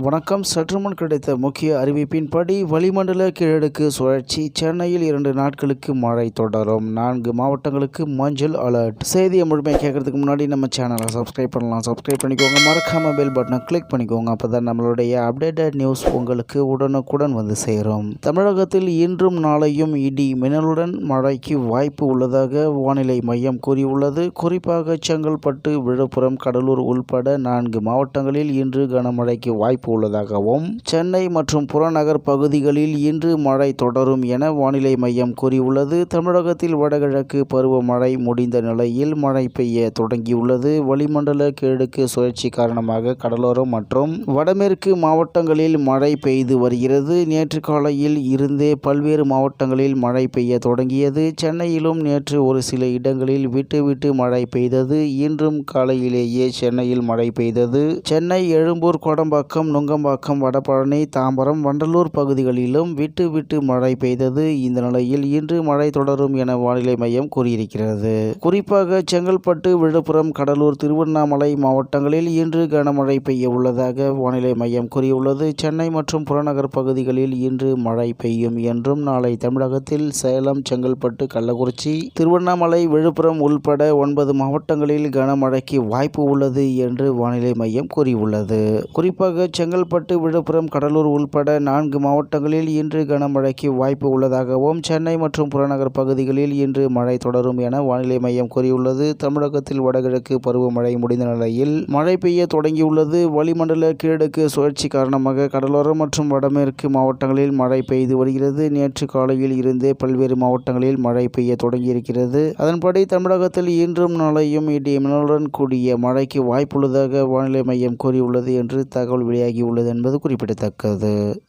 வணக்கம். சற்றுமுன் கிடைத்த முக்கிய அறிவிப்பின்படி வளிமண்டல கிழக்கு சுழற்சி சென்னையில் இரண்டு நாட்களுக்கு மழை தொடரும். நான்கு மாவட்டங்களுக்கு மஞ்சள் அலர்ட். செய்தியை முழுமையாக கேட்கறதுக்கு முன்னாடி நம்ம சேனலை சப்ஸ்கிரைப் பண்ணலாம். சப்ஸ்கிரைப் பண்ணிக்கோங்க. மறக்காம பெல் பட்டனை கிளிக் பண்ணிக்கோங்க. அப்போ தான் நம்மளுடைய அப்டேட்டட் நியூஸ் உங்களுக்கு உடனுக்குடன் வந்து சேரும். தமிழகத்தில் இன்றும் நாளையும் இடி மின்னலுடன் மழைக்கு வாய்ப்பு உள்ளதாக வானிலை மையம் கூறியுள்ளது. குறிப்பாக செங்கல்பட்டு விழுப்புரம் கடலூர் உள்பட நான்கு மாவட்டங்களில் இன்று கனமழைக்கு வாய்ப்பு உள்ளதாகவும் சென்னை மற்றும் புறநகர் பகுதிகளில் இன்று மழை தொடரும் என வானிலை மையம் கூறியுள்ளது. தமிழகத்தில் வடகிழக்கு பருவமழை முடிந்த நிலையில் மழை பெய்ய தொடங்கியுள்ளது. வளிமண்டல கிழக்கு சுழற்சி காரணமாக கடலோரம் மற்றும் வடமேற்கு மாவட்டங்களில் மழை பெய்து வருகிறது. நேற்று காலையில் இருந்தே பல்வேறு மாவட்டங்களில் மழை பெய்ய தொடங்கியது. சென்னையிலும் நேற்று ஒரு சில இடங்களில் விட்டு விட்டு மழை பெய்தது. இன்றும் காலையிலேயே சென்னையில் மழை பெய்தது. சென்னை எழும்பூர் கோடம்பாக்கம் நுங்கம்பாக்கம் வடபழனி தாம்பரம் வண்டலூர் பகுதிகளிலும் விட்டு விட்டு மழை பெய்தது. இந்த நிலையில் இன்று மழை தொடரும் என வானிலை மையம் கூறியிருக்கிறது. குறிப்பாக செங்கல்பட்டு விழுப்புரம் கடலூர் திருவண்ணாமலை மாவட்டங்களில் இன்று கனமழை பெய்ய உள்ளதாக வானிலை மையம் கூறியுள்ளது. சென்னை மற்றும் புறநகர் பகுதிகளில் இன்று மழை பெய்யும் என்றும் நாளை தமிழகத்தில் சேலம் செங்கல்பட்டு கள்ளக்குறிச்சி திருவண்ணாமலை விழுப்புரம் உள்பட ஒன்பது மாவட்டங்களில் கனமழைக்கு வாய்ப்பு உள்ளது என்று வானிலை மையம் கூறியுள்ளது. குறிப்பாக செங்கல்பட்டு விழுப்புரம் கடலூர் உள்பட நான்கு மாவட்டங்களில் இன்று கனமழைக்கு வாய்ப்பு உள்ளதாகவும் சென்னை மற்றும் புறநகர் பகுதிகளில் இன்று மழை தொடரும் என வானிலை மையம் கூறியுள்ளது. தமிழகத்தில் வடகிழக்கு பருவமழை முடிந்த நிலையில் மழை பெய்ய தொடங்கியுள்ளது. வளிமண்டல கீழடுக்கு சுழற்சி காரணமாக கடலோரம் மற்றும் வடமேற்கு மாவட்டங்களில் மழை பெய்து வருகிறது. நேற்று காலையில் இருந்தே பல்வேறு மாவட்டங்களில் மழை பெய்ய தொடங்கியிருக்கிறது. அதன்படி தமிழகத்தில் இன்றும் நாளையும் இடி மின்னலுடன் கூடிய மழைக்கு வாய்ப்புள்ளதாக வானிலை மையம் கூறியுள்ளது என்று தகவல் வெளியாகி வெளியாகியுள்ளது என்பது குறிப்பிடத்தக்கது.